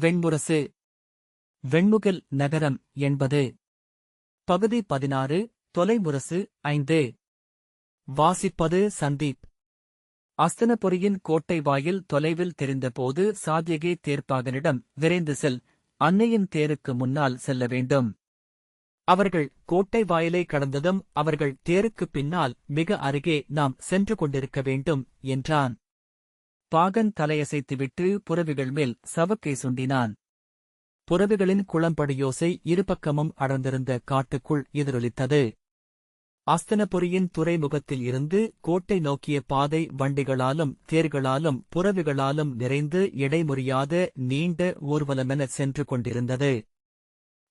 வெண்முரசு வெண்முகில் நகரம் என்பது. பகுதி பதினாறு தொலைமுரசு ஐந்து. வாசிப்பது சந்தீப். அஸ்தனபுரியின் கோட்டை வாயில் தொலைவில் தெரிந்தபோது சாத்யகி தேர்ப்பாகனிடம் விரைந்து செல். அன்னையின் தேருக்கு முன்னால் செல்ல வேண்டும். அவர்கள் கோட்டை வாயிலை கடந்ததும் அவர்கள் தேருக்குப் பின்னால் மிக அருகே நாம் சென்று கொண்டிருக்க வேண்டும் என்றான். பாகன் தலையசைத்துவிட்டு புறவிகள் மேல் சவக்கை சுண்டினான். புறவிகளின் குளம்படியோசை இருபக்கமும் அடர்ந்திருந்த காட்டுக்குள் எதிரொலித்தது. அஸ்தனபுரியின் துறைமுகத்தில் இருந்து கோட்டை நோக்கிய பாதை வண்டிகளாலும் தேர்களாலும் புறவிகளாலும் நிறைந்து இடைமுறியாத நீண்ட ஊர்வலமென சென்று கொண்டிருந்தது.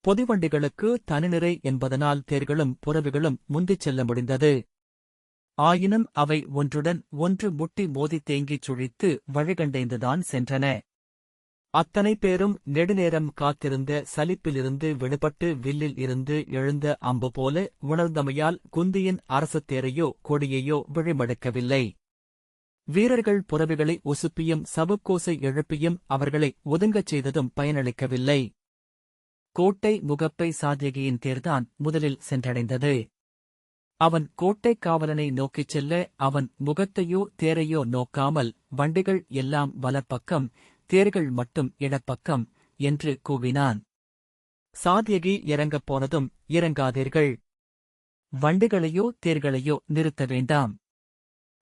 பொதுவண்டிகளுக்கு தனிநிறை என்பதனால் தேர்களும் புறவிகளும் முந்திச் செல்ல முடிந்தது. ஆயினும் அவை ஒன்றுடன் ஒன்று முட்டி மோதி தேங்கிச் சுழித்து வழிகண்டைந்துதான் சென்றன. அத்தனை பேரும் நெடுநேரம் காத்திருந்த சலிப்பிலிருந்து விடுபட்டு வில்லில் இருந்து எழுந்த அம்பு போல உணர்ந்தமையால் குந்தியின் அரசத் தேரையோ கொடியையோ விழிமடுக்கவில்லை. வீரர்கள் புறவிகளை ஒசுப்பியும் சவுக்கோசை எழுப்பியும் அவர்களை ஒதுங்கச் செய்ததும் பயனளிக்கவில்லை. கோட்டை முகப்பை சாத்தியகியின் தேர்தான் முதலில் சென்றடைந்தது. அவன் கோட்டைக் காவலனை நோக்கிச் செல்ல அவன் முகத்தையோ தேரையோ நோக்காமல் வண்டிகள் எல்லாம் வலப்பக்கம் தேர்கள் மட்டும் இடப்பக்கம் என்று கூவினான். சாத்யகி இறங்கப் போனதும் இறங்காதீர்கள். வண்டிகளையோ தேர்களையோ நிறுத்த வேண்டாம்.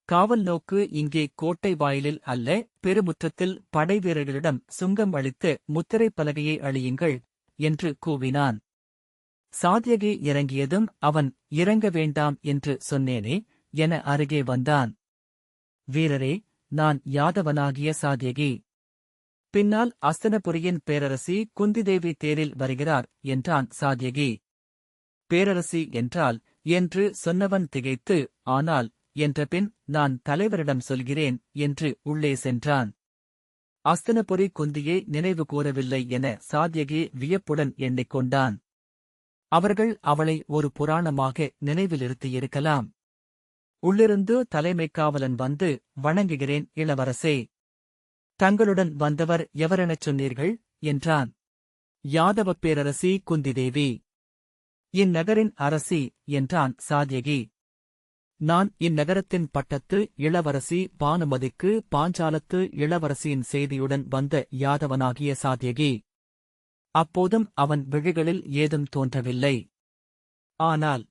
காவல் நோக்கு இங்கே கோட்டை வாயிலில் அல்ல பெருமுற்றத்தில் படைவீரர்களிடம் சுங்கம் அளித்து முத்திரை பலகையை அழியுங்கள் என்று கூவினான். சாத்தியகி இறங்கியதும் அவன் இறங்க வேண்டாம் என்று சொன்னேனே என அருகே வந்தான். வீரரே நான் யாதவனாகிய சாத்தியகி பின்னால் அஸ்தனபுரியின் பேரரசி குந்திதேவி தேரில் வருகிறார் என்றான் சாத்தியகி பேரரசி என்றால் என்று சொன்னவன் திகைத்து ஆனால் என்றபின் நான் தலைவரிடம் சொல்கிறேன் என்று உள்ளே சென்றான். அஸ்தனபுரி குந்தியை நினைவு கூறவில்லை என சாத்தியகி வியப்புடன் எண்ணிக்கொண்டான். அவர்கள் அவளை ஒரு புராணமாக நினைவிலிருத்தியிருக்கலாம் உள்ளிருந்து தலைமைக் காவலன் வந்து வணங்குகிறேன் இளவரசே. தங்களுடன் வந்தவர் எவரெனச் சொன்னீர்கள்? என்றான். யாதவப் பேரரசி குந்திதேவி. இந்நகரின் அரசி என்றான் சாத்யகி நான் இந்நகரத்தின் பட்டத்து இளவரசி பானுமதிக்கு பாஞ்சாலத்து இளவரசியின் செய்தியுடன் வந்த யாதவனாகிய சாத்யகி அப்போதும் அவன் விழிகளில் ஏதும் தோன்றவில்லை. ஆனால்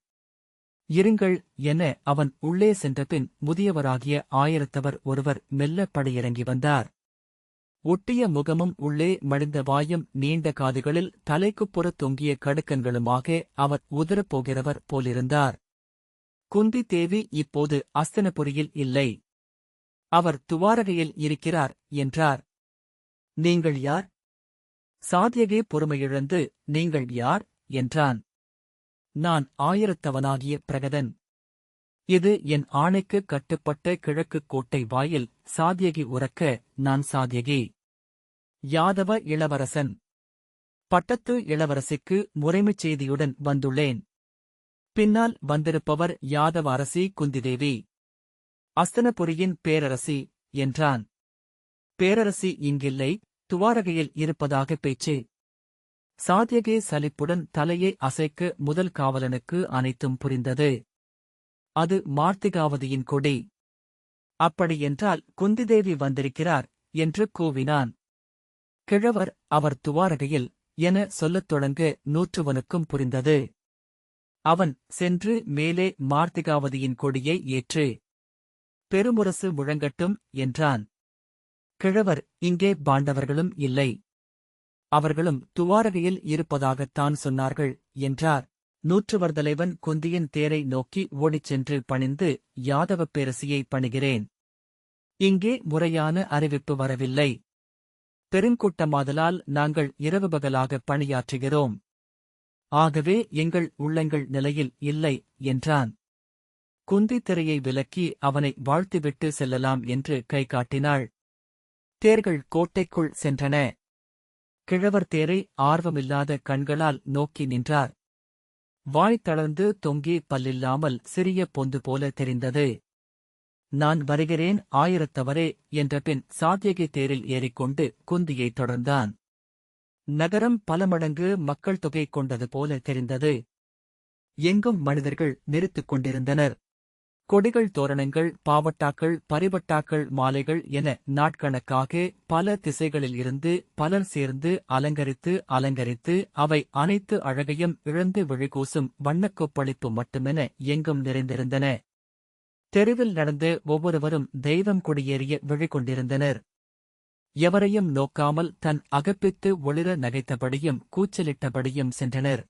இருங்கள் என அவன் உள்ளே சென்றபின் முதியவராகிய ஆயிரத்தவர் ஒருவர் மெல்ல படையிறங்கி வந்தார். ஒட்டிய முகமும் உள்ளே மடிந்த வாயும் நீண்ட காதுகளில் தலைக்குப்புறத் தொங்கிய கடுக்கன்களுமாக அவர் உதறப் போகிறவர் போலிருந்தார். குந்தி தேவி இப்போது அஸ்தனபுரியில் இல்லை. அவர் துவாரகையில் இருக்கிறார் என்றார். நீங்கள் யார்? சாத்யகே பொறுமையிழந்து நீங்கள் யார்? என்றான். நான் ஆயிரத்தவனாகிய பிரகதன். இது என் ஆணைக்கு கட்டுப்பட்ட கிழக்குக் கோட்டை வாயில் சாத்தியகி உறக்க நான் சாத்தியகி யாதவ இளவரசன். பட்டத்து இளவரசிக்கு முறைமைச் செய்தியுடன் வந்துள்ளேன். பின்னால் வந்திருப்பவர் யாதவ அரசி குந்திதேவி. அஸ்தனபுரியின் பேரரசி என்றான். பேரரசி இங்கில்லை. துவாரகையில் இருப்பதாக பேச்சு. சாத்யகே சலிப்புடன் தலையை அசைக்க முதல் காவலனுக்கு அனைத்தும் புரிந்தது. அது மார்த்திகாவதியின் கொடி. அப்படியென்றால் குந்திதேவி வந்திருக்கிறார் என்று கூவினான். கிழவர் அவர் துவாரகையில் என சொல்லத் தொடங்க நூற்றுவனுக்கும் புரிந்தது. அவன் சென்று மேலே மார்த்திகாவதியின் கொடியை ஏற்று பெருமுரசு முழங்கட்டும் என்றான். கிழவர் இங்கே பாண்டவர்களும் இல்லை. அவர்களும் துவாரகையில் இருப்பதாகத்தான் சொன்னார்கள் என்றார். நூற்றுவர் தலைவன் குந்தியின் தேரை நோக்கி ஓடிச் சென்று பணிந்து யாதவப் பேரசியை பணிகிறேன். இங்கே முறையான அறிவிப்பு வரவில்லை. பெருங்கூட்டமாதலால் நாங்கள் இரவு பகலாக பணியாற்றுகிறோம். ஆகவே எங்கள் உள்ளங்கள் நிலையில் இல்லை என்றான். குந்தி திரையை விலக்கி அவனை வாழ்த்துவிட்டு செல்லலாம் என்று கை காட்டினாள். தேர்கள் கோட்டைக்குள் சென்றன. கிழவர் தேரை ஆர்வமில்லாத கண்களால் நோக்கி நின்றார். வாய் தளர்ந்து தொங்கி பல்லில்லாமல் சிறிய பொந்து போல தெரிந்தது. நான் வருகிறேன் ஆயிரத்தவரே என்ற பின் சாத்தியகி தேரில் ஏறிக்கொண்டு குந்தியைத் தொடர்ந்தான். நகரம் பல மடங்கு மக்கள் தொகை கொண்டது போல தெரிந்தது. எங்கும் மனிதர்கள் நிறுத்துக் கொண்டிருந்தனர். கொடிகள் தோரணங்கள் பாவட்டாக்கள் பரிவட்டாக்கள் மாலைகள் என நாட்கணக்காக பல திசைகளில் இருந்து பலர் சேர்ந்து அலங்கரித்து அலங்கரித்து அவை அனைத்து அழகையும் இழந்து விழிகூசும் வண்ணக்கொப்பளிப்பு மட்டுமென எங்கும் நிறைந்திருந்தன. தெருவில் நடந்து ஒவ்வொருவரும் தெய்வம் குடியேறிய விழிகொண்டிருந்தனர். எவரையும் நோக்காமல் தன் அகப்பித்து ஒளிர நகைத்தபடியும் கூச்சலிட்டபடியும் சென்றனர்.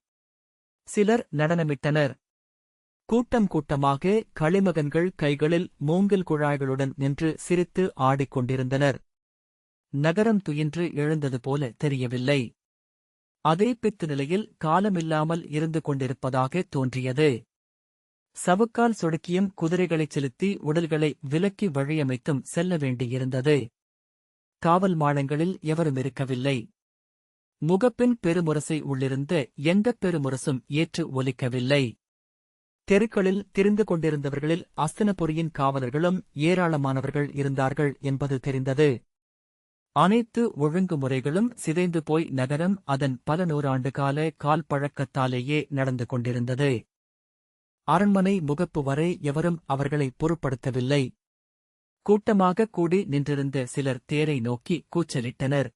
சிலர் நடனமிட்டனர். கூட்டம் கூட்டமாக களிமகன்கள் கைகளில் மூங்கில் குழாய்களுடன் நின்று சிரித்து ஆடிக்கொண்டிருந்தனர். நகரம் துயின்று எழுந்தது போல தெரியவில்லை. அதே பித்து நிலையில் காலமில்லாமல் இருந்து கொண்டிருப்பதாக தோன்றியது. சவுக்கால் சொடுக்கியும் குதிரைகளைச் செலுத்தி உடல்களை விலக்கி வழியமைத்தும் செல்ல வேண்டியிருந்தது. காவல் மாடங்களில் எவரும் இருக்கவில்லை. முகப்பின் பெருமுரசை உள்ளிருந்த எந்தப் பெருமுரசும் ஏற்று ஒலிக்கவில்லை. தெருக்களில் திரிந்து கொண்டிருந்தவர்களில் அஸ்தினபுரியின் காவலர்களும் ஏராளமானவர்கள் இருந்தார்கள் என்பது தெரிந்தது. அனைத்து ஒழுங்குமுறைகளும் சிதைந்து போய் நகரம் அதன் பல நூறாண்டு கால கால் பழக்கத்தாலேயே நடந்து கொண்டிருந்தது. அரண்மனை முகப்பு வரை எவரும் அவர்களை பொருட்படுத்தவில்லை. கூட்டமாக கூடி நின்றிருந்த சிலர் தேரை நோக்கி கூச்சலிட்டனர்.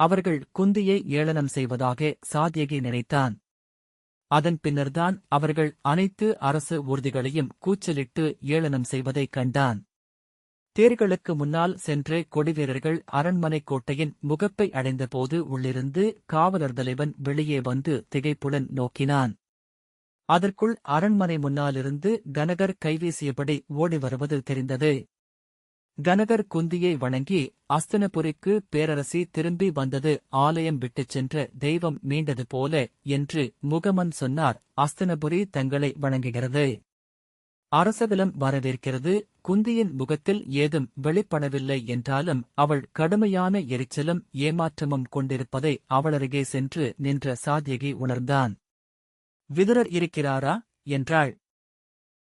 அவர்கள் குந்தியை ஏளனம் செய்வதாக சாத்யகி நினைத்தான். அதன் பின்னர்தான் அவர்கள் அனைத்து அரசு ஊர்திகளையும் கூச்சலிட்டு ஏளனம் செய்வதைக் கண்டான். தேர்களுக்கு முன்னால் சென்று கொடிவீரர்கள் அரண்மனை கோட்டையின் முகப்பை அடைந்தபோது உள்ளிருந்து காவலர் தலைவன் வெளியே வந்து திகைப்புடன் நோக்கினான். அதற்குள் அரண்மனை முன்னாலிருந்து கனகர் கைவீசியபடி ஓடி வருவது தெரிந்தது. கனகர் குந்தியை வணங்கி அஸ்தனபுரிக்கு பேரரசி திரும்பி வந்தது ஆலயம் விட்டுச் சென்ற தெய்வம் மீண்டது போல என்று முகமன் சொன்னார். அஸ்தனபுரி தங்களை வணங்குகிறது. அரசவிலம் வரவேற்கிறது. குந்தியின் முகத்தில் ஏதும் வெளிப்படவில்லை என்றாலும் அவள் கடுமையான எரிச்சலும் ஏமாற்றமும் கொண்டிருப்பதை அவளருகே சென்று நின்ற சாத்தியகி உணர்ந்தான். விதுரர் இருக்கிறாரா? என்றாள்.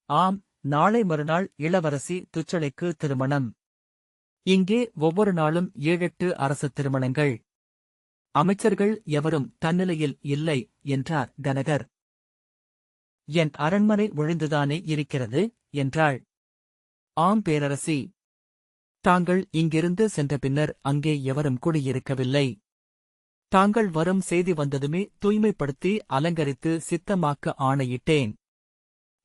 ஆம் நாளை மறுநாள் இளவரசி துச்சளைக்கு திருமணம். இங்கே ஒவ்வொரு நாளும் ஏழெட்டு அரசு திருமணங்கள். அமைச்சர்கள் எவரும் தன்னிலையில் இல்லை என்றார் கனகர் என் அரண்மனை ஒழிந்துதானே இருக்கிறது என்றாள். ஆம் பேரரசி. தாங்கள் இங்கிருந்து சென்ற பின்னர் அங்கே எவரும் குடியிருக்கவில்லை. தாங்கள் வரும் செய்தி வந்ததுமே தூய்மைப்படுத்தி அலங்கரித்து சித்தமாக்க ஆணையிட்டேன்.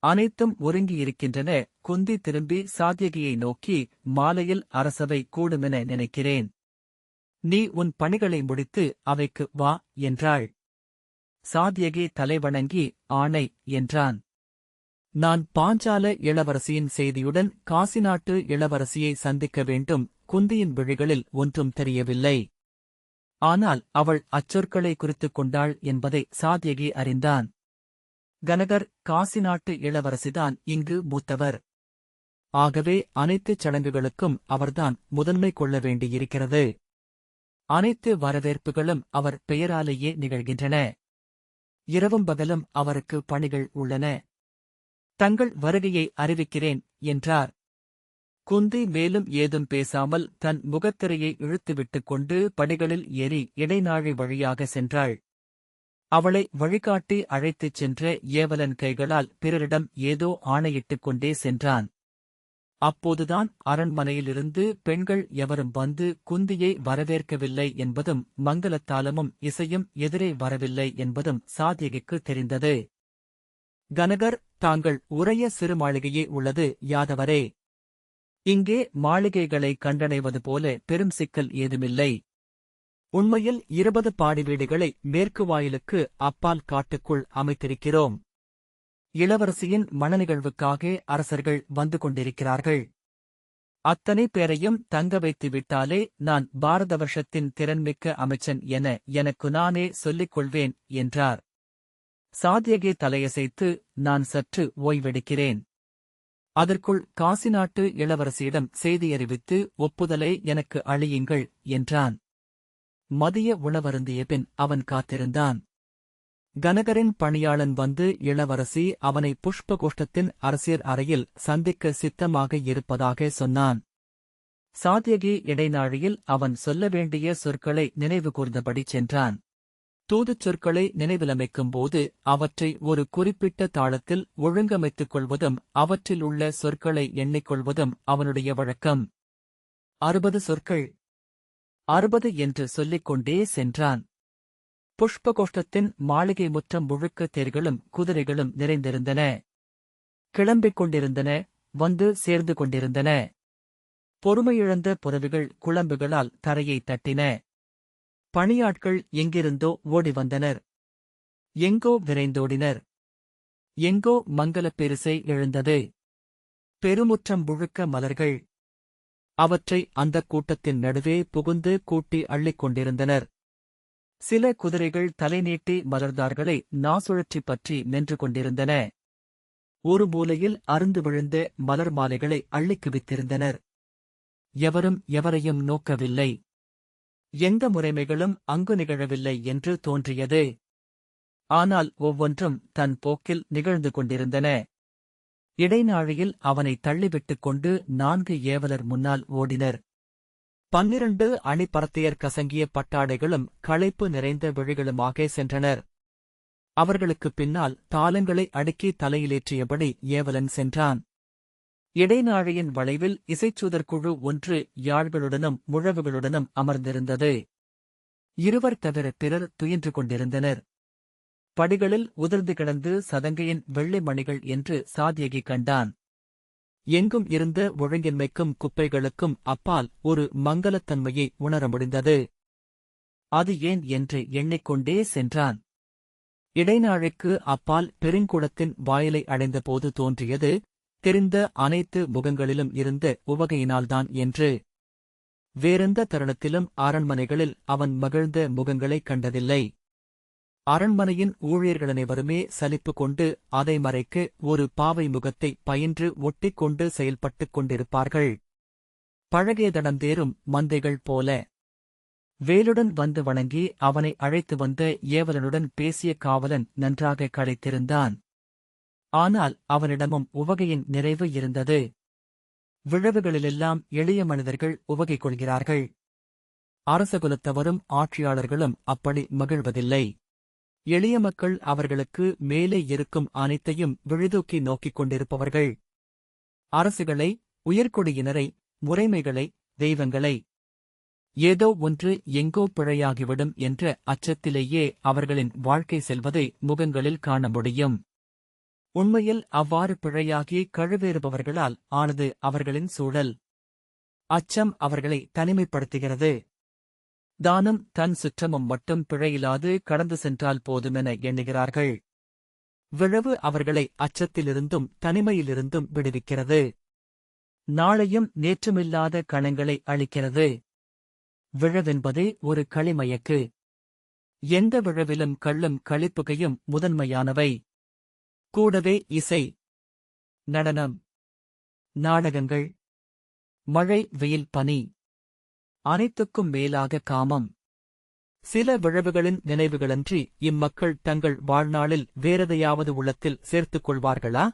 அனைத்தும் ஒருங்கியிருக்கின்றன. குந்தி திரும்பி சாத்தியகியை நோக்கி மாலையில் அரசவை கூடுமென நினைக்கிறேன். நீ உன் பணிகளை முடித்து அவைக்கு வா என்றாள். சாத்யகி தலைவணங்கி ஆணை என்றான். நான் பாஞ்சால இளவரசியின் செய்தியுடன் காசி நாட்டு இளவரசியை சந்திக்க வேண்டும். குந்தியின் விழிகளில் ஒன்றும் தெரியவில்லை. ஆனால் அவள் அச்சொற்களை குறித்துக் கொண்டாள் என்பதை சாத்யகி அறிந்தான். கனகர் காசி நாட்டு இளவரசிதான் இங்கு மூத்தவர். ஆகவே அனைத்துச் சடங்குகளுக்கும் அவர்தான் முதன்மை கொள்ள வேண்டியிருக்கிறது. அனைத்து வரவேற்புகளும் அவர் பெயராலேயே நிகழ்கின்றன. இரவும் பகலும் அவருக்கு பணிகள் உள்ளன. தங்கள் வருகையை அறிவிக்கிறேன் என்றார். குந்தி மேலும் ஏதும் பேசாமல் தன் முகத்திரையை இழுத்துவிட்டுக் கொண்டு படிகளில் ஏறி இடைநாழி வழியாக சென்றாள். அவளை வழிகாட்டி அழைத்துச் சென்ற ஏவலன் கைகளால் பிறரிடம் ஏதோ ஆணையிட்டுக் கொண்டே சென்றான். அப்போதுதான் அரண்மனையிலிருந்து பெண்கள் எவரும் வந்து குந்தியை வரவேற்கவில்லை என்பதும் மங்களத்தாலமும் இசையும் எதிரே வரவில்லை என்பதும் சாத்தியகிக்கு தெரிந்தது. கனகர் தாங்கள் உரைய சிறு மாளிகையே உள்ளது யாதவரே! இங்கே மாளிகைகளை கண்டடைவது போல பெரும் சிக்கல் ஏதுமில்லை. உண்மையில் இருபது பாடி வீடுகளை மேற்கு வாயிலுக்கு அப்பால் காட்டுக்குள் அமைத்திருக்கிறோம். இளவரசியின் மனநிகழ்வுக்காக அரசர்கள் வந்து கொண்டிருக்கிறார்கள். அத்தனை பேரையும் தங்க வைத்து விட்டாலே நான் பாரத வருஷத்தின் திறன்மிக்க அமைச்சன் என எனக்கு நானே சொல்லிக் கொள்வேன் என்றார். சாத்தியகே தலையசைத்து நான் சற்று ஓய்வெடுக்கிறேன். அதற்குள் காசி நாட்டு இளவரசியிடம் செய்தி அறிவித்து ஒப்புதலை எனக்கு அழியுங்கள் என்றான். மதிய உணவருந்திய பின் அவன் காத்திருந்தான். கனகரின் பணியாளன் வந்து இளவரசி அவனை புஷ்பகோஷ்டத்தின் அரசியர் அறையில் சந்திக்க சித்தமாக இருப்பதாக சொன்னான். சாத்தியகி இடைநாழியில் அவன் சொல்ல வேண்டிய சொற்களை நினைவு கூர்ந்தபடி சென்றான். தூதுச் சொற்களை நினைவிலமைக்கும் போது அவற்றை ஒரு குறிப்பிட்ட தாளத்தில் ஒழுங்கமைத்துக் கொள்வதும் அவற்றில் உள்ள சொற்களை எண்ணிக்கொள்வதும் அவனுடைய வழக்கம். அறுபது சொற்கள் அறுபது என்று சொல்லிக் கொண்டே சென்றான். புஷ்பகோஷ்டத்தின் மாளிகை முற்றம் முழுக்க தேர்களும் குதிரைகளும் நிறைந்திருந்தன. கிளம்பிக் கொண்டிருந்தன வந்து சேர்ந்து கொண்டிருந்தன. பொறுமையிழந்த புறவிகள் குழம்புகளால் தரையை தட்டின. பணியாட்கள் எங்கிருந்தோ ஓடி வந்தனர். எங்கோ விரைந்தோடினர். எங்கோ மங்கலப் பெருசை எழுந்தது. பெருமுற்றம் முழுக்க மலர்கள். அவற்றை அந்தக் கூட்டத்தின் நடுவே புகுந்து கூட்டி அள்ளிக் கொண்டிருந்தனர். சில குதிரைகள் தலைநீட்டி மலர்ந்தார்களை நாசுழற்றி பற்றி நின்று கொண்டிருந்தன. ஒரு மூலையில் அருந்து விழுந்த மலர் மாலைகளை அள்ளிக் குவித்திருந்தனர் எவரும் எவரையும் நோக்கவில்லை. எந்த முறைமைகளும் அங்கு நிகழவில்லை என்று தோன்றியது. ஆனால் ஒவ்வொன்றும் தன் போக்கில் நிகழ்ந்து கொண்டிருந்தன. இடைநாழியில் அவனை தள்ளிவிட்டுக் கொண்டு நான்கு ஏவலர் முன்னால் ஓடினர். பன்னிரண்டு அணிபரத்தையர் கசங்கிய பட்டாடைகளும் களைப்பு நிறைந்த விழிகளுமாக சென்றனர். அவர்களுக்குப் பின்னால் தாளங்களை அடுக்கி தலையிலேற்றியபடி ஏவலன் சென்றான். இடைநாழியின் வளைவில் இசைச்சூதர் குழு ஒன்று யாழ்களுடனும் முழவுகளுடனும் அமர்ந்திருந்தது. இருவர் தவிர பிறர் துயின்று கொண்டிருந்தனர். படிகளில் உதிர்ந்து கிடந்து சதங்கையின் வெள்ளை மணிகள் என்று சாதியகி கண்டான். எங்கும் இருந்த ஒழுங்கின்மைக்கும் குப்பைகளுக்கும் அப்பால் ஒரு மங்கலத்தன்மையை உணர முடிந்தது. அது ஏன் என்று எண்ணிக்கொண்டே சென்றான். இடைநாழைக்கு அப்பால் பெருங்குளத்தின் வாயிலை அடைந்தபோது தோன்றியது. தெரிந்த அனைத்து முகங்களிலும் இருந்த உவகையினால்தான் என்று. வேறெந்த தருணத்திலும் அரண்மனைகளில் அவன் மகிழ்ந்த முகங்களைக் கண்டதில்லை. அரண்மனையின் ஊழியர்களனைவருமே சலிப்பு கொண்டு அதை மறைக்க ஒரு பாவை முகத்தை பயின்று ஒட்டிக் கொண்டு செயல்பட்டுக் கொண்டிருப்பார்கள். பழகியதடந்தேறும் மந்தைகள் போல. வேலுடன் வந்து வணங்கி அவனை அழைத்து வந்த ஏவலனுடன் பேசிய காவலன் நன்றாக களைத்திருந்தான். ஆனால் அவனிடமும் உவகையின் நிறைவு இருந்தது. விழவுகளிலெல்லாம் எளிய மனிதர்கள் உவகை கொள்கிறார்கள். அரசகுலத்தவரும் ஆட்சியாளர்களும் அப்படி மகிழ்வதில்லை. எளிய மக்கள் அவர்களுக்கு மேலே இருக்கும் அனைத்தையும் விழுதூக்கி நோக்கிக் கொண்டிருப்பவர்கள். அரசுகளை உயர்குடியினரை முறைமைகளை தெய்வங்களை. ஏதோ ஒன்று எங்கோ பிழையாகிவிடும் என்ற அச்சத்திலேயே அவர்களின் வாழ்க்கை செல்வதை முகங்களில் காண முடியும். உண்மையில் அவ்வாறு பிழையாகி கழுவேறுபவர்களால் ஆனது அவர்களின் சூழல். அச்சம் அவர்களை தனிமைப்படுத்துகிறது. தானும் தன் சுற்றமும் மட்டும் பிழையில்லாது கடந்து சென்றால் போதுமென எண்ணுகிறார்கள். விழவு அவர்களை அச்சத்திலிருந்தும் தனிமையிலிருந்தும் விடுவிக்கிறது. நாளையும் நேற்றுமில்லாத கணங்களை அளிக்கிறது விழவென்பதே ஒரு களிமயக்கு. எந்த விழவிலும் கள்ளும் களிப்புகையும் முதன்மையானவை. கூடவே இசை நடனம் நாடகங்கள் மழை வெயில் பனி அனைத்துக்கும் மேலாக காமம். சில விழவுகளின் நினைவுகளன்றி இம்மக்கள் தங்கள் வாழ்நாளில் வேறெதையாவது உள்ளத்தில் சேர்த்துக் கொள்வார்களா?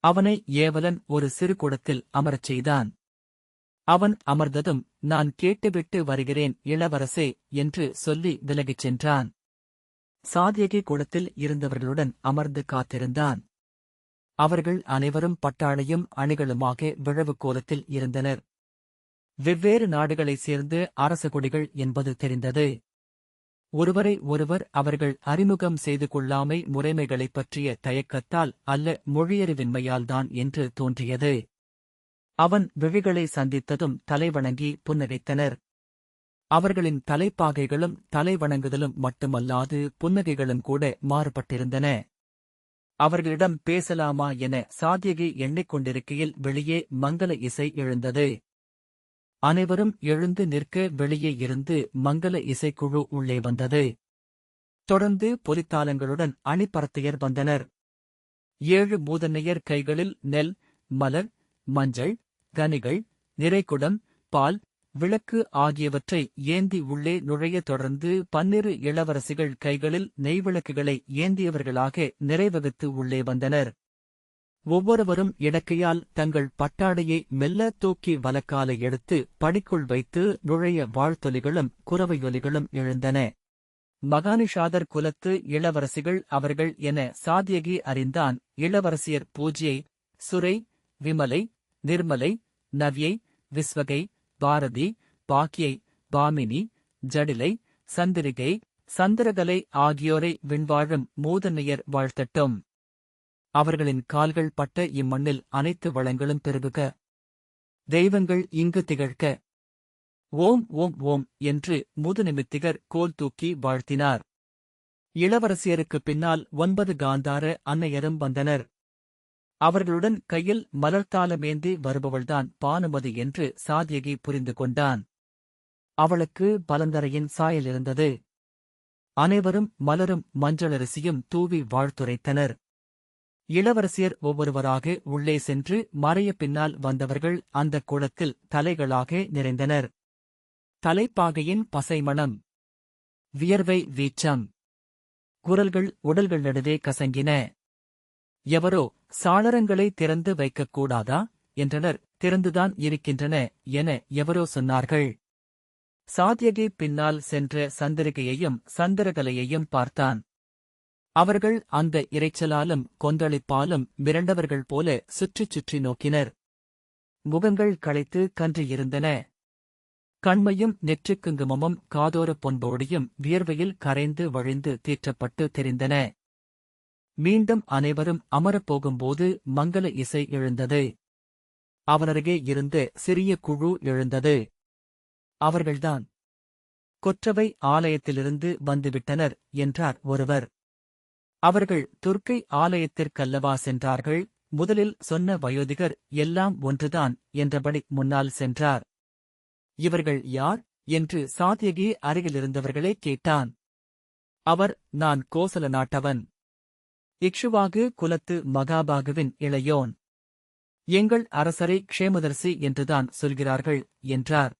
அவனை ஏவலன் ஒரு சிறு குடத்தில் அமரச் செய்தான். அவன் அமர்ந்ததும் நான் கேட்டுவிட்டு வருகிறேன் இளவரசே என்று சொல்லி விலகிச் சென்றான். சாதியகி குளத்தில் இருந்தவர்களுடன் அமர்ந்து காத்திருந்தான். அவர்கள் அனைவரும் பட்டாளையும் அணிகளுமாக விழவு கோலத்தில் இருந்தனர். வெவ்வேறு நாடுகளைச் சேர்ந்து அரச கொடிகள் என்பது தெரிந்தது. ஒருவரை ஒருவர் அவர்கள் அறிமுகம் செய்து கொள்ளாமை முறைமைகளைப் பற்றிய தயக்கத்தால் அல்ல மொழியறிவின்மையால்தான் என்று தோன்றியது. அவன் விழிகளை சந்தித்ததும் தலைவணங்கி புன்னகைத்தனர். அவர்களின் தலைப்பாகைகளும் தலைவணங்குதலும் மட்டுமல்லாது புன்னகைகளும் கூட மாறுபட்டிருந்தன. அவர்களிடம் பேசலாமா என சாத்தியகை எண்ணிக்கொண்டிருக்கையில் வெளியே மங்கள இசை எழுந்தது. அனைவரும் எழுந்து நிற்க வெளியே இருந்து மங்கள இசைக்குழு உள்ளே வந்தது. தொடர்ந்து பொலித்தாளங்களுடன் அணிப்பரத்தையர் வந்தனர். ஏழு மூதன்னையர் கைகளில் நெல் மலர் மஞ்சள் கனிகள் நிறைக்குடம் பால் விளக்கு ஆகியவற்றை ஏந்தி உள்ளே நுழைய தொடர்ந்து பன்னிரு இளவரசிகள் கைகளில் நெய்விளக்குகளை ஏந்தியவர்களாக நிறைவகுத்து உள்ளே வந்தனர். ஒவ்வொருவரும் இடக்கையால் தங்கள் பட்டாடையை மெல்ல தூக்கி வலக்காலை எடுத்து படிக்குள் வைத்து நுழைய வாழ்த்தொலிகளும் குரவையொலிகளும் எழுந்தன. மகானிஷாதர் குலத்து இளவரசிகள் அவர்கள் என சாதியகி அறிந்தான் இளவரசியர் பூஜ்யை சுரை விமலை நிர்மலை நவ்யை விஸ்வகை பாரதி பாக்கியை பாமினி ஜடிலை சந்திரிகை சந்திரகலை ஆகியோரை விண்வாழும் மூதன்னையர் வாழ்த்தட்டும். அவர்களின் கால்கள் பட்ட இம்மண்ணில் அனைத்து வளங்களும் பெருகுக. தெய்வங்கள் இங்கு திகழ்க. ஓம் ஓம் ஓம் என்று முதுநிமித்திகர் கோல் தூக்கி வாழ்த்தினார். இளவரசியருக்குப் பின்னால் ஒன்பது காந்தார அன்னையரும் வந்தனர். அவர்களுடன் கையில் மலர்த்தாலமேந்தி வருபவள்தான் பானுமதி என்று சாதியகி புரிந்து கொண்டான். அவளுக்கு பலந்தரையின் சாயல் இருந்தது. அனைவரும் மலரும் மஞ்சளரிசியும் தூவி வாழ்த்துரைத்தனர். இளவரசியர் ஒவ்வொருவராக உள்ளே சென்று மறைய பின்னால் வந்தவர்கள் அந்த குளத்தில் தலைகளாக நிறைந்தனர். தலைப்பாகையின் பசைமணம். வியர்வை வீச்சம். குரல்கள் உடல்கள் நடுவே கசங்கின. எவரோ சாளரங்களை திறந்து வைக்கக்கூடாதா என்றனர். திறந்துதான் இருக்கின்றன என எவரோ சொன்னார்கள். சாத்யகி பின்னால் சென்ற சந்திரிகையையும் சந்திரகலையையும் பார்த்தான். அவர்கள் அந்த இரைச்சலாலும் கொந்தளிப்பாலும் மிரண்டவர்கள் போல சுற்றிச் சுற்றி நோக்கினர். முகங்கள் களைத்து கன்றியிருந்தன. கண்மையும் நெற்றிக் காதோரப் காதோர பொன்போடியும் வியர்வையில் கரைந்து வழிந்து தீற்றப்பட்டு தெரிந்தன. மீண்டும் அனைவரும் அமரப் போகும்போது மங்கள இசை எழுந்தது. அவனருகே இருந்த சிறிய குழு எழுந்தது. அவர்கள்தான் கொற்றவை ஆலயத்திலிருந்து வந்துவிட்டனர் என்றார் ஒருவர். அவர்கள் துர்க்கை ஆலயத்திற்கல்லவா சென்றார்கள். முதலில் சொன்ன வயோதிகர் எல்லாம் ஒன்றுதான் என்றபடி முன்னால் சென்றார். இவர்கள் யார்? என்று சாத்தியகி அருகிலிருந்தவர்களே கேட்டான். அவர் நான் கோசல நாட்டவன் இக்ஷுவாகு குலத்து மகாபாகுவின் இளையோன். எங்கள் அரசரை க்ஷேமதர்சி என்றுதான் சொல்கிறார்கள் என்றார்.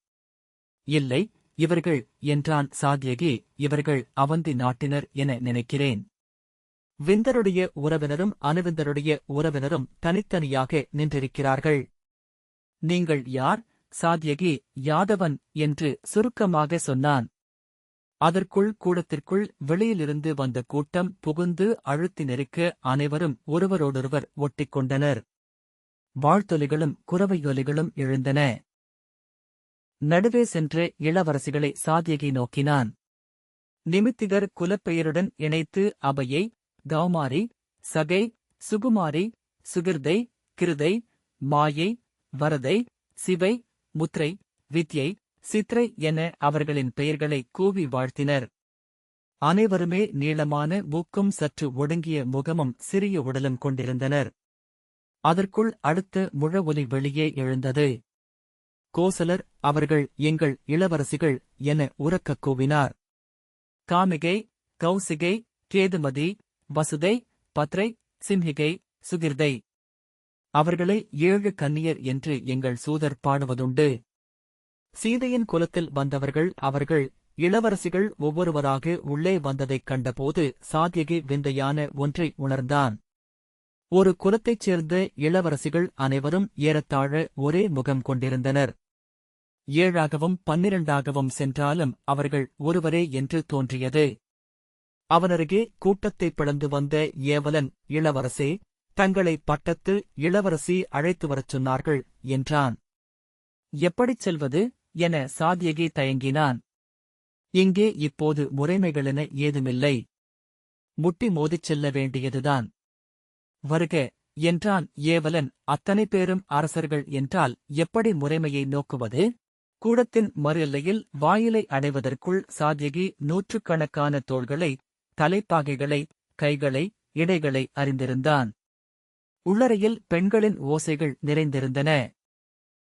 இல்லை இவர்கள் என்றான் சாத்யகி இவர்கள் அவந்தி நாட்டினர் என நினைக்கிறேன். விந்தருடைய உறவினரும் அணுவிந்தருடைய உறவினரும் தனித்தனியாக நின்றிருக்கிறார்கள். நீங்கள் யார்? சாத்தியகி யாதவன் என்று சுருக்கமாக சொன்னான். அதற்குள் கூடத்திற்குள் வெளியிலிருந்து வந்த கூட்டம் புகுந்து அழுத்தி நெருக்க அனைவரும் ஒருவரோடொருவர் ஒட்டிக்கொண்டனர். வாழ்த்தொலிகளும் குறவையொலிகளும் எழுந்தன. நடுவே சென்று இளவரசிகளை சாத்தியகி நோக்கினான். நிமித்திகர் குலப்பெயருடன் இணைத்து அபையை கௌமாரி சகை சுகுமாரி சுகிர்தை கிருதை மாயை வரதை சிவை முத்ரை வித்யை சித்ரை என அவர்களின் பெயர்களை கூவி வாழ்த்தினர். அனைவருமே நீளமான மூக்கும் சற்று ஒடுங்கிய முகமும் சிறிய உடலும் கொண்டிருந்தனர். அதற்குள் அடுத்த முழவொலி வெளியே எழுந்தது. கோசலர் அவர்கள் எங்கள் இளவரசிகள் என உரக்கக் கூவினார். காமிகை கௌசிகை கேதுமதி வசுதை பத்ரை சிம்ஹிகை சுகிர்தை. அவர்களை ஏழு கன்னியர் என்று எங்கள் சூதர் பாடுவதுண்டு. சீதையின் குலத்தில் வந்தவர்கள் அவர்கள் இளவரசிகள் ஒவ்வொருவராக உள்ளே வந்ததைக் கண்டபோது சாத்யகி விந்தையான ஒன்றை உணர்ந்தான். ஒரு குலத்தைச் சேர்ந்த இளவரசிகள் அனைவரும் ஏறத்தாழ ஒரே முகம் கொண்டிருந்தனர். ஏழாகவும் பன்னிரண்டாகவும் சென்றாலும் அவர்கள் ஒருவரே என்று தோன்றியது. அவனருகே கூட்டத்தைப் பிளந்து வந்த ஏவலன் இளவரசே தங்களை பட்டத்து இளவரசி அழைத்து வரச் சொன்னார்கள் என்றான். எப்படிச் செல்வது? என சாதியகி தயங்கினான். இங்கே இப்போது முறைமைகளென ஏதுமில்லை. முட்டி மோதிச் செல்ல வேண்டியதுதான். வருக என்றான் ஏவலன். அத்தனை பேரும் அரசர்கள் என்றால் எப்படி முறைமையை நோக்குவது? கூடத்தின் மறு எல்லையில் வாயிலை அடைவதற்குள் சாத்தியகி நூற்றுக்கணக்கான தோள்களை தலைப்பாகைகளை கைகளை இடைகளை அறிந்திருந்தான். உள்ளறையில் பெண்களின் ஓசைகள் நிறைந்திருந்தன.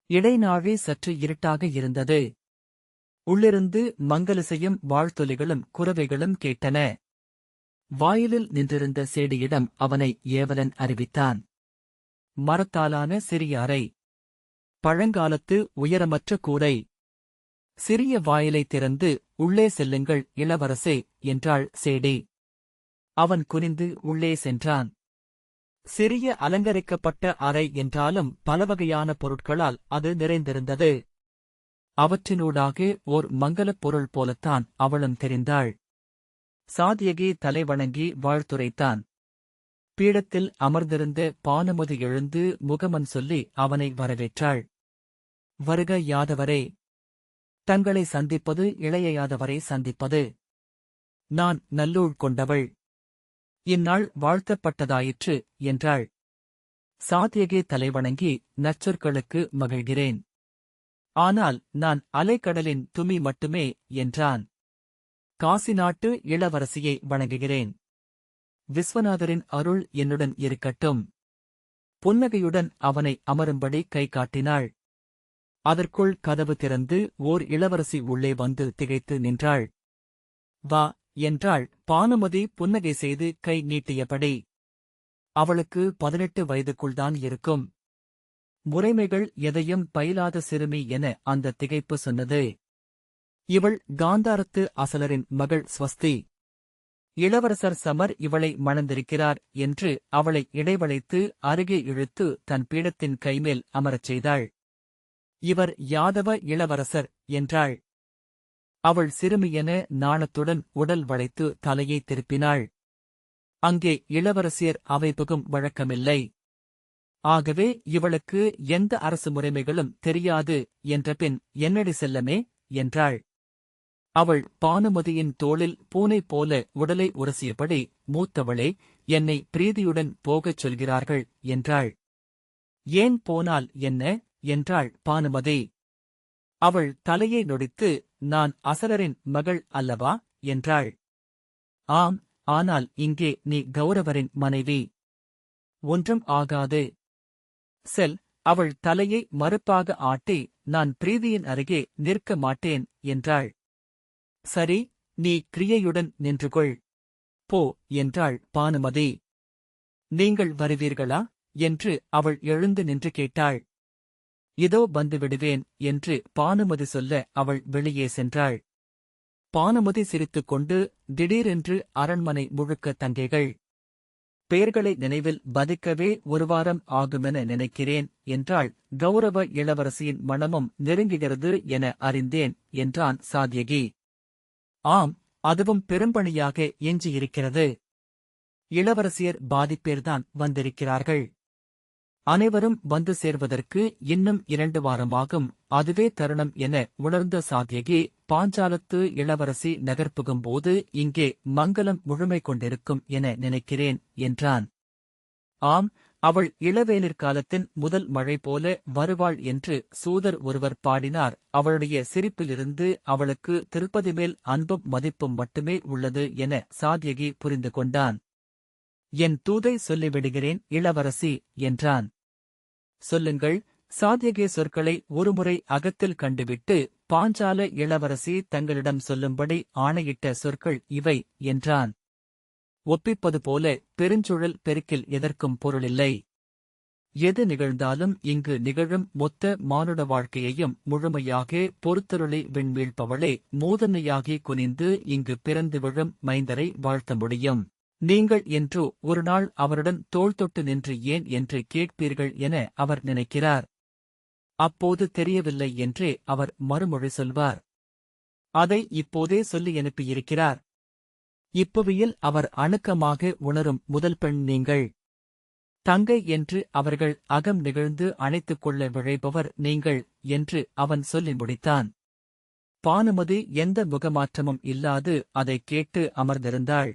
இடைநாழி சற்று இருட்டாக இருந்தது. உள்ளிருந்து மங்கலிசையும் வாழ்த்தொலிகளும் குரவைகளும் கேட்டன. வாயிலில் நின்றிருந்த சேடியிடம் அவனை ஏவலன் அறிவித்தான். மரத்தாலான சிறிய அறை. பழங்காலத்து உயரமற்ற கூரை. சிறிய வாயிலை திறந்து உள்ளே செல்லுங்கள் இளவரசே என்றாள் சேடி. அவன் குனிந்து உள்ளே சென்றான். சிறிய அலங்கரிக்கப்பட்ட அறை என்றாலும் பலவகையான பொருட்களால் அது நிறைந்திருந்தது. அவற்றினூடாக ஓர் மங்கலப் பொருள் போலத்தான் அவளும் தெரிந்தாள். சாதியகி தலைவணங்கி வாழ்த்துரைத்தான். பீடத்தில் அமர்ந்திருந்த பானுமதி எழுந்து முகமன் சொல்லி அவனை வரவேற்றாள். வருக யாதவரே தங்களை சந்திப்பது இளையாதவரை சந்திப்பது. நான் நல்லூழ் கொண்டவள். இந்நாள் வாழ்த்தப்பட்டதாயிற்று என்றாள். சாத்தியகே தலைவணங்கி நச்சொற்களுக்கு மகிழ்கிறேன். ஆனால் நான் அலைக்கடலின் துமி மட்டுமே என்றான். காசி நாட்டு இளவரசியை வணங்குகிறேன். விஸ்வநாதரின் அருள் என்னுடன் இருக்கட்டும். புன்னகையுடன் அவனை அமரும்படி கை காட்டினாள் அதற்குள் கதவு திறந்து ஓர் இளவரசி உள்ளே வந்து திகைத்து நின்றாள். வா என்றாள். பானுமதி புன்னகை செய்து கை நீட்டியபடி அவளுக்கு பதினெட்டு வயதுக்குள்தான் இருக்கும். முறைமைகள் எதையும் பயிலாத சிறுமி என அந்த திகைப்பு சொன்னது. இவள் காந்தாரத்து அசலரின் மகள் ஸ்வஸ்தி. இளவரசர் சமர் இவளை மணந்திருக்கிறார் என்று அவளை இடைவளைத்து அருகே இழுத்து தன் பீடத்தின் கைமேல் அமரச் செய்தாள். இவர் யாதவ இளவரசர் என்றாள். அவள் சிறுமியென நாணத்துடன் உடல் வளைத்து தலையை திருப்பினாள். அங்கே இளவரசியர் அவைபுகும் வழக்கமில்லை. ஆகவே இவளுக்கு எந்த அரசு முறைமைகளும் தெரியாது என்ற பின் என்னடி செல்லமே என்றாள். அவள் பானுமதியின் தோளில் பூனை போல உடலை உரசியபடி மூத்தவளே என்னை பிரீதியுடன் போகச் சொல்கிறார்கள் என்றாள். ஏன் போனால் என்ன? என்றாள் பானுமதி. அவள் தலையை நொடித்து நான் அசரரின் மகள் அல்லவா? என்றாள். ஆம் ஆனால் இங்கே நீ கௌரவரின் மனைவி. ஒன்றும் ஆகாது. செல் அவள் தலையை மறுப்பாக ஆட்டி நான் பிரீதியின் அருகே நிற்க மாட்டேன் என்றாள். சரி நீ கிரியையுடன் நின்றுகொள். போ என்றாள் பானுமதி. நீங்கள் வருவீர்களா? என்று அவள் எழுந்து நின்று கேட்டாள். இதோ வந்து விடுவேன் என்று பானுமதி சொல்ல அவள் வெளியே சென்றாள். பானுமதி சிரித்துக் கொண்டு திடீரென்று அரண்மனை முழுக்க தங்கைகள். பெயர்களை நினைவில் பதிக்கவே ஒரு வாரம் ஆகுமென நினைக்கிறேன் என்றாள். கௌரவ இளவரசியின் மனமும் நெருங்குகிறது என அறிந்தேன் என்றான் சாத்யகி. ஆம் அதுவும் பெரும்பணியாக எஞ்சியிருக்கிறது. இளவரசியர் பாதிப்பேர்தான் வந்திருக்கிறார்கள். அனைவரும் வந்து சேர்வதற்கு இன்னும் இரண்டு வாரமாகும். அதுவே தருணம் என உணர்ந்த சாத்தியகி பாஞ்சாலத்து இளவரசி நகர்ப்புகும்போது இங்கே மங்களம் முழுமை கொண்டிருக்கும் என நினைக்கிறேன் என்றான். ஆம் அவள் இளவேனிற் காலத்தின் முதல் மழை போல வருவாள் என்று சூதர் ஒருவர் பாடினார். அவளுடைய சிரிப்பிலிருந்து அவளுக்கு திருப்பதி மேல் அன்பும் மதிப்பும் மட்டுமே உள்ளது என சாத்யகி புரிந்து கொண்டான். என் தூதை சொல்லிவிடுகிறேன் இளவரசி என்றான். சொல்லுங்கள். சாத்தியகே சொற்களை ஒருமுறை அகத்தில் கண்டுவிட்டு பாஞ்சால இளவரசி தங்களிடம் சொல்லும்படி ஆணையிட்ட சொற்கள் இவை என்றான். ஒப்பிப்பது போல பெருஞ்சுழல் பெருக்கில் எதற்கும் பொருளில்லை. எது நிகழ்ந்தாலும் இங்கு நிகழும் மொத்த மானுட வாழ்க்கையையும் முழுமையாக பொறுத்தருளை விண்வீழ்பவளே மூதன்னையாகி குனிந்து இங்கு பிறந்து விழும் மைந்தரை வாழ்த்த முடியும். நீங்கள் என்று ஒரு நாள் அவருடன் தோள் தொட்டு நின்று ஏன் என்று கேட்பீர்கள் என அவர் நினைக்கிறார். அப்போது தெரியவில்லை என்றே அவர் மறுமொழி சொல்வார். அதை இப்போதே சொல்லி அனுப்பியிருக்கிறார். இப்புவியில் அவர் அணுக்கமாக உணரும் முதல் பெண் நீங்கள். தங்கை என்று அவர்கள் அகம் நிகழ்ந்து அணைத்துக் கொள்ள விழைபவர் நீங்கள் என்று அவன் சொல்லி முடித்தான். பானுமதி எந்த முகமாற்றமும் இல்லாது அதைக் கேட்டு அமர்ந்திருந்தாள்.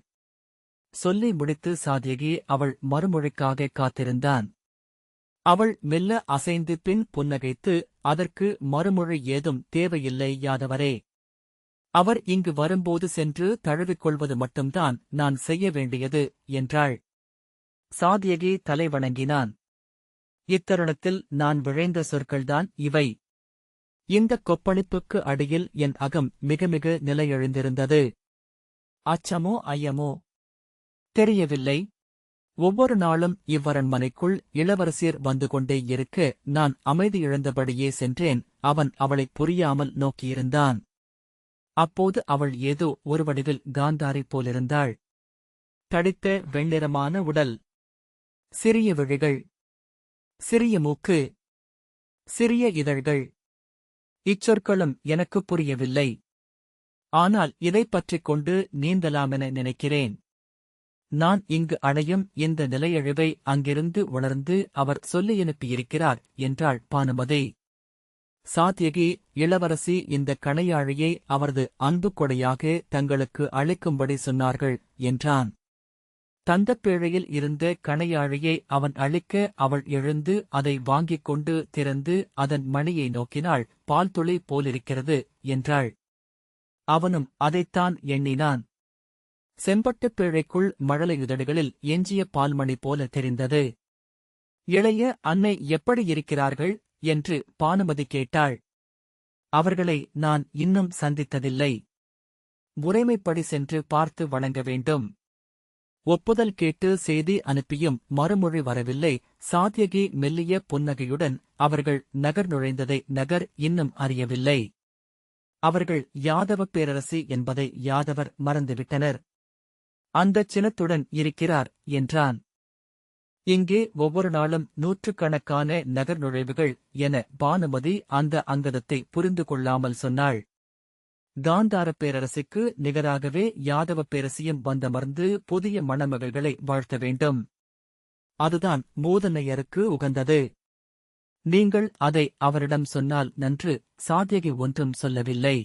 சொல்லி முடித்து சாதியகி அவள் மறுமொழிக்காக காத்திருந்தான். அவள் மெல்ல அசைந்து பின் புன்னகைத்து அதற்கு மறுமொழி ஏதும் தேவையில்லை யாதவரே. அவர் இங்கு வரும்போது சென்று தழுவிக்கொள்வது மட்டும்தான் நான் செய்ய வேண்டியது என்றாள். சாதியகி தலை வணங்கினான். இத்தருணத்தில் நான் விழைந்த சொற்கள்தான் இவை. இந்தக் கொப்பளிப்புக்கு அடியில் என் அகம் மிக மிக நிலையெழுந்திருந்தது. அச்சமோ ஐயமோ. தெரியவில்லை. ஒவ்வொரு நாளும் இவ்வரண்மனைக்குள் இளவரசியர் வந்து கொண்டே இருக்க நான் அமைதி இழந்தபடியே சென்றேன். அவன் அவளை புரியாமல் நோக்கியிருந்தான். அப்போது அவள் ஏதோ ஒரு வடிவில் காந்தாரி போலிருந்தாள். தடித்த வெண்ணிறமான உடல். சிறிய விழிகள். சிறிய மூக்கு. சிறிய இதழ்கள். இச்சொற்களும் எனக்கு புரியவில்லை. ஆனால் இதைப் பற்றிக் கொண்டு நீந்தலாமென நினைக்கிறேன். நான் இங்கு அடையும் இந்த நிலையழிவை அங்கிருந்து உணர்ந்து அவர் சொல்லியனுப்பியிருக்கிறார் என்றாள் பானுமதி. சாத்யகி இளவரசி இந்த கணையாழியை அவரது அன்பு கொடையாக தங்களுக்கு அளிக்கும்படி சொன்னார்கள் என்றான். தந்தப்பேழையில் இருந்த கணையாழியை அவன் அளிக்க அவள் எழுந்து அதை வாங்கிக் கொண்டு திறந்து அதன் மணியை நோக்கினாள் பால் துளி போலிருக்கிறது என்றாள். அவனும் அதைத்தான் எண்ணினான். செம்பட்டுப் பேழைக்குள் மழலை இதழ்களில் எஞ்சிய பால்மணி போல தெரிந்தது. இளைய அன்னை எப்படி இருக்கிறார்கள்? என்று பானுமதி கேட்டாள். அவர்களை நான் இன்னும் சந்தித்ததில்லை. முறைமைப்படி சென்று பார்த்து வணங்க வேண்டும். ஒப்புதல் கேட்டு செய்தி அனுப்பியும் மறுமொழி வரவில்லை. சாத்யகி மெல்லிய புன்னகையுடன் அவர்கள் நகர் நுழைந்ததை நகர் இன்னும் அறியவில்லை. அவர்கள் யாதவ பேரரசி என்பதை யாதவர் மறந்துவிட்டனர். அந்தச் சினத்துடன் இருக்கிறார் என்றான். இங்கே ஒவ்வொரு நாளும் நூற்றுக்கணக்கான நகர் நுழைவுகள் என பானுமதி அந்த அங்கதத்தை புரிந்து கொள்ளாமல் சொன்னாள். காந்தாரப் பேரரசுக்கு நிகராகவே யாதவ பேரரசியும் வந்தமர்ந்து புதிய மணமகள்களை வாழ்த்த வேண்டும். அதுதான் மூதனையருக்கு உகந்தது. நீங்கள் அதை அவரிடம் சொன்னால் நன்று சாத்தியகி ஒன்றும் சொல்லவில்லை.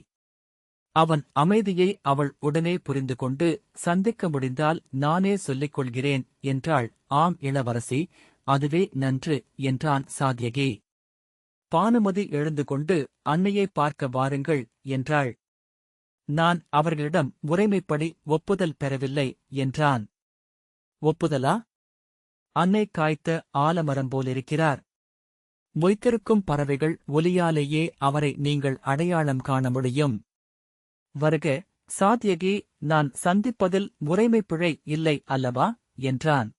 அவன் அமைதியை அவள் உடனே புரிந்து கொண்டு சந்திக்க முடிந்தால் நானே சொல்லிக் கொள்கிறேன் என்றாள். ஆம் இளவரசி அதுவே நன்று என்றான் சாத்யகி. பானுமதி எழுந்து கொண்டு அன்னையை பார்க்க வாருங்கள் என்றாள். நான் அவர்களிடம் முறைமைப்படி ஒப்புதல் பெறவில்லை என்றான். ஒப்புதலா? அன்னை காய்த்த ஆலமரம் போலிருக்கிறார். மொய்த்திருக்கும் பறவைகள் ஒலியாலேயே அவரை நீங்கள் அடையாளம் காண முடியும். வருக சாத்யகி நான் சந்திப்பதில் முறைமை பிழை இல்லை அல்லவா? என்றான்.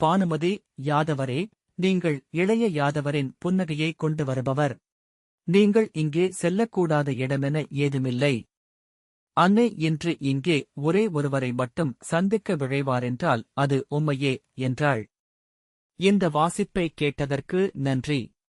பானுமதி யாதவரே நீங்கள் இளைய யாதவரின் புன்னகையை கொண்டு வருபவர். நீங்கள் இங்கே செல்லக்கூடாத இடமென ஏதுமில்லை. அன்னை இன்று இங்கே ஒரே ஒருவரை மட்டும் சந்திக்க விழைவாரென்றால் அது உம்மையே என்றாள். இந்த வாசிப்பை கேட்டதற்கு நன்றி.